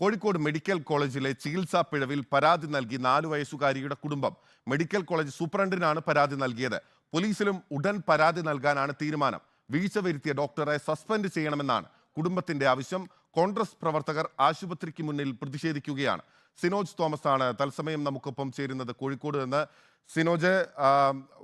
Kozhikode medical കോളേജിലെ ചികിത്സാ പിഴവിൽ പരാതി നൽകി നാലു വയസ്സുകാരിയുടെ കുടുംബം. മെഡിക്കൽ കോളേജ് സൂപ്രണ്ടിനാണ് പരാതി നൽകിയത്. പോലീസിലും ഉടൻ പരാതി നൽകാനാണ് തീരുമാനം. വീഴ്ച വരുത്തിയ ഡോക്ടറെ സസ്പെൻഡ് ചെയ്യണമെന്നാണ് കുടുംബത്തിന്റെ ആവശ്യം. കോൺഗ്രസ് പ്രവർത്തകർ ആശുപത്രിക്ക് മുന്നിൽ പ്രതിഷേധിക്കുകയാണ്. സിനോജ് തോമസ് ആണ് തത്സമയം നമുക്കൊപ്പം ചേരുന്നത് കോഴിക്കോട് നിന്ന് സിനോജ്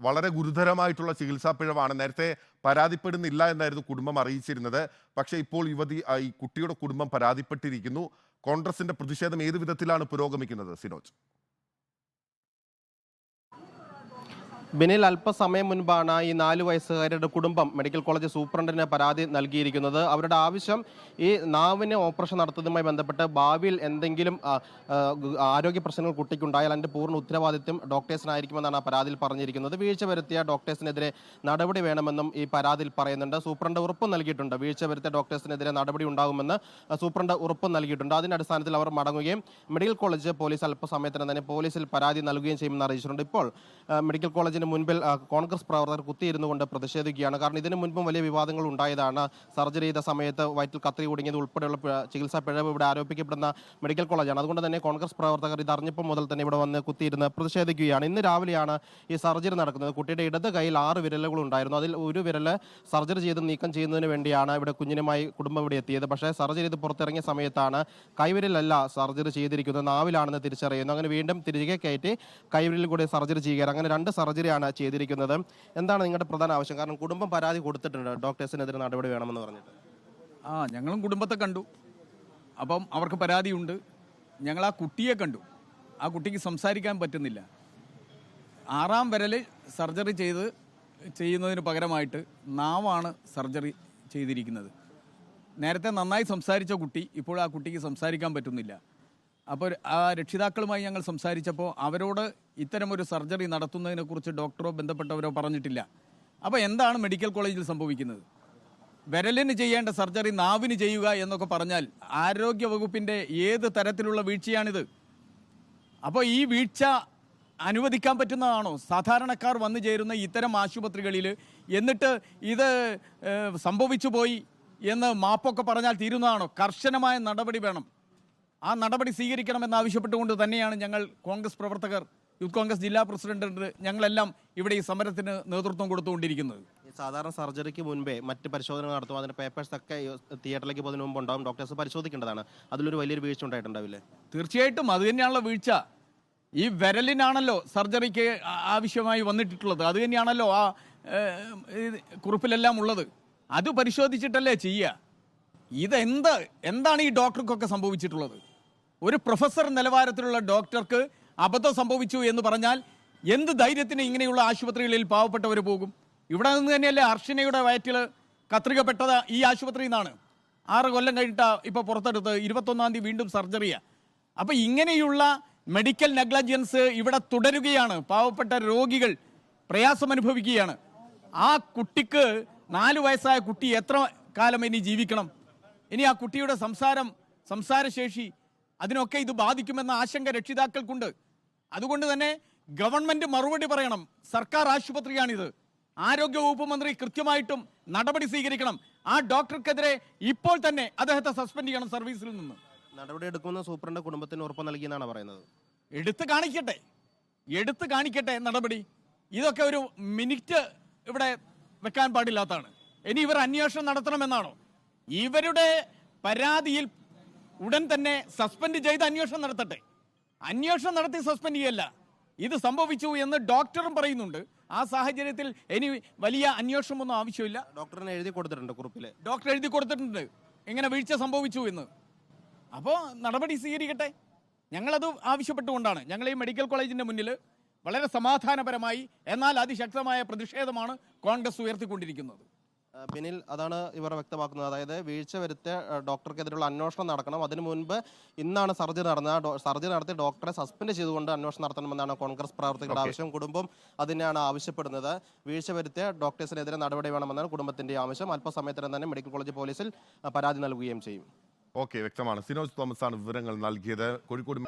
വളരെ ഗുരുതരമായിട്ടുള്ള ചികിത്സാ പിഴവാണ്. നേരത്തെ പരാതിപ്പെടുന്നില്ല എന്നായിരുന്നു കുടുംബം അറിയിച്ചിരുന്നത്. പക്ഷേ ഇപ്പോൾ യുവതി ഈ കുട്ടിയുടെ കുടുംബം പരാതിപ്പെട്ടിരിക്കുന്നു. കോൺഗ്രസിന്റെ പ്രതിഷേധം ഏത് വിധത്തിലാണ് പുരോഗമിക്കുന്നത് സിനോജ്? ബിനിൽ അല്പസമയം മുൻപാണ് ഈ നാല് വയസ്സുകാരുടെ കുടുംബം മെഡിക്കൽ കോളേജ് സൂപ്രണ്ടിന് പരാതി നൽകിയിരിക്കുന്നത്. അവരുടെ ആവശ്യം ഈ നാവിന് ഓപ്പറേഷൻ നടത്തുന്നതുമായി ബന്ധപ്പെട്ട് ഭാവിയിൽ എന്തെങ്കിലും ആരോഗ്യ പ്രശ്നങ്ങൾ കുട്ടിക്കുണ്ടായാൽ അതിന്റെ പൂർണ ഉത്തരവാദിത്വം ഡോക്ടേഴ്സിനായിരിക്കുമെന്നാണ് ആ പരാതിയിൽ പറഞ്ഞിരിക്കുന്നത്. വീഴ്ച വരുത്തിയ ഡോക്ടേഴ്സിനെതിരെ നടപടി വേണമെന്നും ഈ പരാതിയിൽ പറയുന്നുണ്ട്. സൂപ്രണ്ട് ഉറപ്പ് നൽകിയിട്ടുണ്ട്. വീഴ്ച വരുത്തിയ ഡോക്ടേഴ്സിനെതിരെ നടപടി ഉണ്ടാകുമെന്ന് സൂപ്രണ്ട് ഉറപ്പ് നൽകിയിട്ടുണ്ട്. അതിന്റെ അടിസ്ഥാനത്തിൽ അവർ മടങ്ങുകയും മെഡിക്കൽ കോളേജ് പോലീസ് അല്പസമയത്തിന് തന്നെ പോലീസിൽ പരാതി നൽകുകയും ചെയ്യുമെന്ന് അറിയിച്ചിട്ടുണ്ട്. ഇപ്പോൾ മെഡിക്കൽ മെഡിക്കൽ കോളേജിന് മുൻപിൽ കോൺഗ്രസ് പ്രവർത്തകർ കുത്തിയിരുന്നു കൊണ്ട് പ്രതിഷേധിക്കുകയാണ്. കാരണം ഇതിനു മുൻപും വലിയ വിവാദങ്ങൾ ഉണ്ടായതാണ്. സർജറി ചെയ്ത സമയത്ത് വയറ്റിൽ കത്രി കുടുങ്ങിയത് ഉൾപ്പെടെയുള്ള ചികിത്സാ പിഴവ് ഇവിടെ ആരോപിക്കപ്പെടുന്ന മെഡിക്കൽ കോളേജാണ്. അതുകൊണ്ട് തന്നെ കോൺഗ്രസ് പ്രവർത്തകർ ഇത് അറിഞ്ഞപ്പോൾ മുതൽ തന്നെ ഇവിടെ വന്ന് കുത്തിയിരുന്ന് പ്രതിഷേധിക്കുകയാണ്. ഇന്ന് രാവിലെയാണ് ഈ സർജറി നടക്കുന്നത്. കുട്ടിയുടെ ഇടത് കൈയിൽ ആറ് വിരലുകൾ ഉണ്ടായിരുന്നു. അതിൽ ഒരു വിരൽ സർജറി ചെയ്ത് നീക്കം ചെയ്യുന്നതിന് വേണ്ടിയാണ് ഇവിടെ കുഞ്ഞിനുമായി കുടുംബം ഇവിടെ എത്തിയത്. പക്ഷേ സർജറി ചെയ്ത് പുറത്തിറങ്ങിയ സമയത്താണ് കൈവിരലല്ല സർജറി ചെയ്തിരിക്കുന്നത്. നാവിലാണെന്ന് തിരിച്ചറിയുന്നു. അങ്ങനെ വീണ്ടും തിരികെ കയറ്റി കൈവിരലിൽ കൂടി സർജറി ചെയ്യുകയാണ്. അങ്ങനെ രണ്ട് സർജറിയാണ് ചെയ്തിരിക്കുന്നത്. എന്താണ് നിങ്ങളുടെ പ്രധാന ആവശ്യം? കാരണം കുടുംബം പരാതി കൊടുത്തിട്ടുണ്ട്. ഡോക്ടേഴ്സിനെതിരെ നടപടി വേണമെന്ന് പറഞ്ഞിട്ട്. ആ ഞങ്ങളും കുടുംബത്തെ കണ്ടു. അപ്പം അവർക്ക് പരാതിയുണ്ട്. ഞങ്ങൾ ആ കുട്ടിയെ കണ്ടു. ആ കുട്ടിക്ക് സംസാരിക്കാൻ പറ്റുന്നില്ല. ആറാം വിരൽ സർജറി ചെയ്ത് ചെയ്യുന്നതിന് പകരമായിട്ട് നാവാണ് സർജറി ചെയ്തിരിക്കുന്നത്. നേരത്തെ നന്നായി സംസാരിച്ച കുട്ടി ഇപ്പോൾ ആ കുട്ടിക്ക് സംസാരിക്കാൻ പറ്റുന്നില്ല. അപ്പോൾ ആ രക്ഷിതാക്കളുമായി ഞങ്ങൾ സംസാരിച്ചപ്പോൾ അവരോട് ഇത്തരമൊരു സർജറി നടത്തുന്നതിനെക്കുറിച്ച് ഡോക്ടറോ ബന്ധപ്പെട്ടവരോ പറഞ്ഞിട്ടില്ല. അപ്പോൾ എന്താണ് മെഡിക്കൽ കോളേജിൽ സംഭവിക്കുന്നത്? വിരലിന് ചെയ്യേണ്ട സർജറി നാവിന് ചെയ്യുക എന്നൊക്കെ പറഞ്ഞാൽ ആരോഗ്യ വകുപ്പിന്റെ ഏത് തരത്തിലുള്ള വീഴ്ചയാണിത്? അപ്പോൾ ഈ വീഴ്ച അനുവദിക്കാൻ പറ്റുന്നതാണോ? സാധാരണക്കാർ വന്നു ചേരുന്ന ഇത്തരം ആശുപത്രികളിൽ എന്നിട്ട് ഇത് സംഭവിച്ചു പോയി എന്ന് മാപ്പൊക്കെ പറഞ്ഞാൽ തീരുന്നതാണോ? കർശനമായ നടപടി വേണം. ആ നടപടി സ്വീകരിക്കണമെന്ന് ആവശ്യപ്പെട്ടുകൊണ്ട് തന്നെയാണ് ഞങ്ങൾ കോൺഗ്രസ് പ്രവർത്തകർ യൂത്ത് കോൺഗ്രസ് ജില്ലാ പ്രസിഡന്റ് ഞങ്ങളെല്ലാം ഇവിടെ ഈ സമരത്തിന് നേതൃത്വം കൊടുത്തുകൊണ്ടിരിക്കുന്നത്. സാധാരണ സർജറിക്ക് മുൻപേ മറ്റ് പരിശോധന നടത്തും അതിന്റെ പേപ്പേഴ്സ് ഒക്കെ തിയേറ്ററിലേക്ക് പോകുന്നതിന് മുമ്പ് ഉണ്ടാവും ഡോക്ടേഴ്സ് പരിശോധിക്കേണ്ടതാണ്. അതിലൊരു വലിയൊരു വീഴ്ച ഉണ്ടായിട്ടുണ്ടാവില്ലേ? തീർച്ചയായിട്ടും അത് തന്നെയാണല്ലോ വീഴ്ച. ഈ വിരലിനാണല്ലോ സർജറിക്ക് ആവശ്യമായി വന്നിട്ടുള്ളത് അത് തന്നെയാണല്ലോ ആ കുറിപ്പിലെല്ലാം ഉള്ളത്. അത് പരിശോധിച്ചിട്ടല്ലേ ചെയ്യുക. ഇതെന്ത് എന്താണ് ഈ ഡോക്ടർക്കൊക്കെ സംഭവിച്ചിട്ടുള്ളത്? ഒരു പ്രൊഫസർ നിലവാരത്തിലുള്ള ഡോക്ടർക്ക് അബദ്ധം സംഭവിച്ചു എന്ന് പറഞ്ഞാൽ എന്ത് ധൈര്യത്തിന് ഇങ്ങനെയുള്ള ആശുപത്രികളിൽ പാവപ്പെട്ടവർ പോകും? ഇവിടെ നിന്ന് തന്നെയല്ലേ അർഷിനയുടെ വയറ്റിൽ കത്രികപ്പെട്ടത് ഈ ആശുപത്രിയിൽ നിന്നാണ്. ആറ് കൊല്ലം കഴിഞ്ഞിട്ട് ഇപ്പോൾ പുറത്തെടുത്ത് ഇരുപത്തൊന്നാം തീയതി വീണ്ടും സർജറിയാണ് അപ്പോൾ ഇങ്ങനെയുള്ള മെഡിക്കൽ നെഗ്ലജൻസ് ഇവിടെ തുടരുകയാണ്. പാവപ്പെട്ട രോഗികൾ പ്രയാസം അനുഭവിക്കുകയാണ്. ആ കുട്ടിക്ക് നാല് വയസ്സായ കുട്ടി എത്ര കാലം ഇനി ജീവിക്കണം? ഇനി ആ കുട്ടിയുടെ സംസാരം സംസാരശേഷി അതിനൊക്കെ ഇത് ബാധിക്കുമെന്ന ആശങ്ക രക്ഷിതാക്കൾക്കുണ്ട്. അതുകൊണ്ട് തന്നെ ഗവൺമെന്റ് മറുപടി പറയണം. സർക്കാർ ആശുപത്രിയാണിത്. ആരോഗ്യവകുപ്പ് മന്ത്രി കൃത്യമായിട്ടും നടപടി സ്വീകരിക്കണം. ആ ഡോക്ടർക്കെതിരെ ഇപ്പോൾ തന്നെ അദ്ദേഹത്തെ സസ്പെൻഡ് ചെയ്യണം സർവീസിൽ നിന്ന്. നടപടി എടുക്കുമെന്ന് സൂപ്രണ്ട് കുടുംബത്തിന് ഉറപ്പ് നൽകിയെന്നാണ് പറയുന്നത്. എടുത്തു കാണിക്കട്ടെ. എടുത്തു കാണിക്കട്ടെ നടപടി. ഇതൊക്കെ ഒരു മിനിറ്റ് ഇവിടെ വെക്കാൻ പാടില്ലാത്തതാണ്. ഇനി ഇവർ അന്വേഷണം നടത്തണമെന്നാണോ? ഇവരുടെ പരാതിയിൽ ഉടൻ തന്നെ സസ്പെൻഡ് ചെയ്ത് അന്വേഷണം നടത്തട്ടെ. അന്വേഷണം നടത്തി സസ്പെൻഡ് ചെയ്യല്ല. ഇത് സംഭവിച്ചു എന്ന് ഡോക്ടറും പറയുന്നുണ്ട്. ആ സാഹചര്യത്തിൽ ഇനി വലിയ അന്വേഷണമൊന്നും ആവശ്യമില്ല. ഡോക്ടറിനെ എഴുതി കൊടുത്തിട്ടുണ്ട് കുറിപ്പിൽ. ഡോക്ടർ എഴുതി കൊടുത്തിട്ടുണ്ട്. എങ്ങനെ വീഴ്ച സംഭവിച്ചു എന്ന്. അപ്പോൾ നടപടി സ്വീകരിക്കട്ടെ. ഞങ്ങളത് ആവശ്യപ്പെട്ടുകൊണ്ടാണ്. ഞങ്ങൾ ഈ മെഡിക്കൽ കോളേജിന്റെ മുന്നിൽ വളരെ സമാധാനപരമായി എന്നാൽ അതിശക്തമായ പ്രതിഷേധമാണ് കോൺഗ്രസ് ഉയർത്തിക്കൊണ്ടിരിക്കുന്നത്. ബിനിൽ അതാണ് ഇവർ വ്യക്തമാക്കുന്നത്. അതായത് വീഴ്ച വരുത്തിയ ഡോക്ടർക്കെതിരെയുള്ള അന്വേഷണം നടക്കണം. അതിനു മുൻപ് ഇന്നാണ് സർജറി നടന്നത്. സർജറി നടത്തി ഡോക്ടറെ സസ്പെൻഡ് ചെയ്തുകൊണ്ട് അന്വേഷണം നടത്തണമെന്നാണ് കോൺഗ്രസ് പ്രവർത്തകരുടെ ആവശ്യം. കുടുംബം അതിനെയാണ് ആവശ്യപ്പെടുന്നത്. വീഴ്ച വരുത്തിയ ഡോക്ടേഴ്സിനെതിരെ നടപടി വേണമെന്നാണ് കുടുംബത്തിന്റെ ആവശ്യം. അല്പസമയത്തിന് തന്നെ മെഡിക്കൽ കോളേജ് പോലീസിൽ പരാതി നൽകുകയും ചെയ്യും. ഓക്കെ വ്യക്തമാണ്. സിനോജ് തോമസ് ആണ് വിവരങ്ങൾ നൽകിയത്. കോഴിക്കോട്